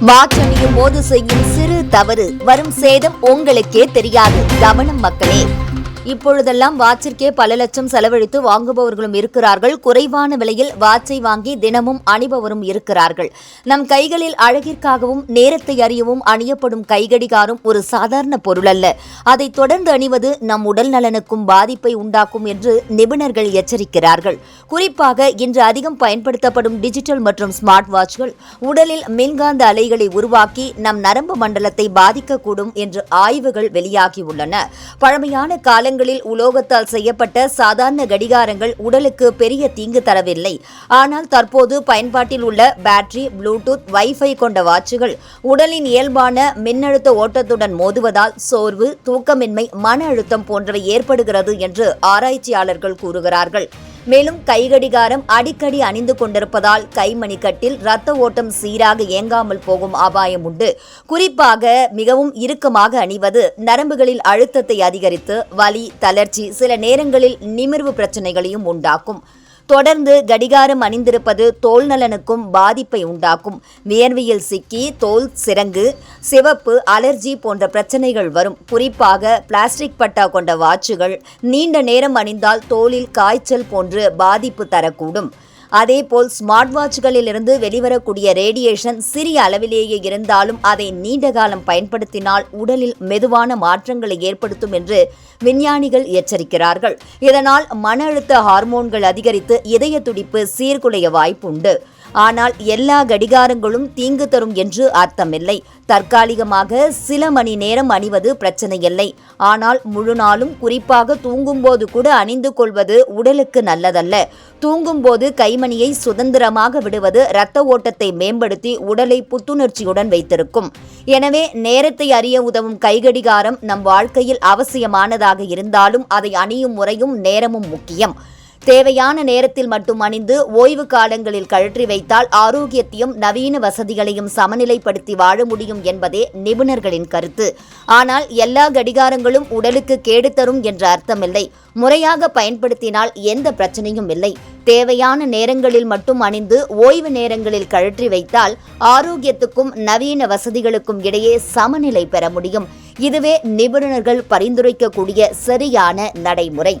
Watch போது செய்யும் சிறு தவறு வரும் சேதம் உங்களுக்கே தெரியாது. கவனம் மக்களே. இப்பொழுதெல்லாம் வாட்சிற்கே பல லட்சம் செலவழித்து வாங்குபவர்களும் இருக்கிறார்கள். குறைவான விலையில் வாட்சை வாங்கி தினமும் அணிபவரும் இருக்கிறார்கள். நம் கைகளில் அழகிற்காகவும் நேரத்தை அறியவும் அணியப்படும் கைகடிகாரம் ஒரு சாதாரண பொருள் அல்ல. அதை தொடர்ந்து அணிவது நம் உடல் நலனுக்கும் பாதிப்பை உண்டாக்கும் என்று நிபுணர்கள் எச்சரிக்கிறார்கள். குறிப்பாக இன்று அதிகம் பயன்படுத்தப்படும் டிஜிட்டல் மற்றும் ஸ்மார்ட் வாட்ச்கள் உடலில் மின்காந்த அலைகளை உருவாக்கி நம் நரம்பு மண்டலத்தை பாதிக்கக்கூடும் என்று ஆய்வுகள் வெளியாகியுள்ளன. பழமையான காலங்களில் உலோகத்தால் செய்யப்பட்ட சாதாரண கடிகாரங்கள் உடலுக்கு பெரிய தீங்கு தரவில்லை. ஆனால் தற்போது பயன்பாட்டில் உள்ள பேட்டரி ப்ளூடூத் வைஃபை கொண்ட வாட்சுகள் உடலின் இயல்பான மின்னழுத்த ஓட்டத்துடன் மோதுவதால் சோர்வு தூக்கமின்மை மன அழுத்தம் போன்றவை ஏற்படுகிறது என்று ஆராய்ச்சியாளர்கள் கூறுகிறார்கள். மேலும் கைகடிகாரம் அடிக்கடி அணிந்து கொண்டிருப்பதால் கைமணிக்கட்டில் இரத்த ஓட்டம் சீராக இயங்காமல் போகும் அபாயம் உண்டு. குறிப்பாக மிகவும் இறுக்கமாக அணிவது நரம்புகளில் அழுத்தத்தை அதிகரித்து வலி தளர்ச்சி சில நேரங்களில் நிமிர்வு பிரச்சனைகளையும் உண்டாக்கும். தொடர்ந்து கடிகாரம் அணிந்திருப்பது தோல் நலனுக்கும் பாதிப்பை உண்டாக்கும். வியர்வையில் சிக்கி தோல் சிரங்கு சிவப்பு அலர்ஜி போன்ற பிரச்சனைகள் வரும். குறிப்பாக பிளாஸ்டிக் பட்டா கொண்ட வாட்சுகள் நீண்ட நேரம் அணிந்தால் தோலில் காய்ச்சல் போன்று பாதிப்பு தரக்கூடும். அதேபோல் ஸ்மார்ட் வாட்ச்களிலிருந்து வெளிவரக்கூடிய ரேடியேஷன் சிறிய அளவிலேயே இருந்தாலும் அதை நீண்ட காலம் பயன்படுத்தினால் உடலில் மெதுவான மாற்றங்களை ஏற்படுத்தும் என்று விஞ்ஞானிகள் எச்சரிக்கிறார்கள். இதனால் மன அழுத்த ஹார்மோன்கள் அதிகரித்து இதய துடிப்பு சீர்குலைய வாய்ப்புண்டு. ஆனால் எல்லா கடிகாரங்களும் தீங்கு தரும் என்று அர்த்தமில்லை. தற்காலிகமாக சில மணி நேரம் அணிவது பிரச்சனையில்லை. ஆனால் முழு நாளும் குறிப்பாக தூங்கும்போது கூட அணிந்து கொள்வது உடலுக்கு நல்லதல்ல. தூங்கும்போது கைமணியை சுதந்திரமாக விடுவது இரத்த ஓட்டத்தை மேம்படுத்தி உடலை புத்துணர்ச்சியுடன் வைத்திருக்கும். எனவே நேரத்தை அறிய உதவும் கைகடிகாரம் நம் வாழ்க்கையில் அவசியமானதாக இருந்தாலும் அதை அணியும் முறையும் நேரமும் முக்கியம். தேவையான நேரத்தில் மட்டும் அணிந்து ஓய்வு காலங்களில் கழற்றி வைத்தால் ஆரோக்கியத்தையும் நவீன வசதிகளையும் சமநிலைப்படுத்தி வாழ முடியும் என்பதே நிபுணர்களின் கருத்து. ஆனால் எல்லா கடிகாரங்களும் உடலுக்கு கேடு தரும் என்ற அர்த்தமில்லை. முறையாக பயன்படுத்தினால் எந்த பிரச்சனையும் இல்லை. தேவையான நேரங்களில் மட்டும் அணிந்து ஓய்வு நேரங்களில் கழற்றி வைத்தால் ஆரோக்கியத்துக்கும் நவீன வசதிகளுக்கும் இடையே சமநிலை பெற முடியும். இதுவே நிபுணர்கள் பரிந்துரைக்கக்கூடிய சரியான நடைமுறை.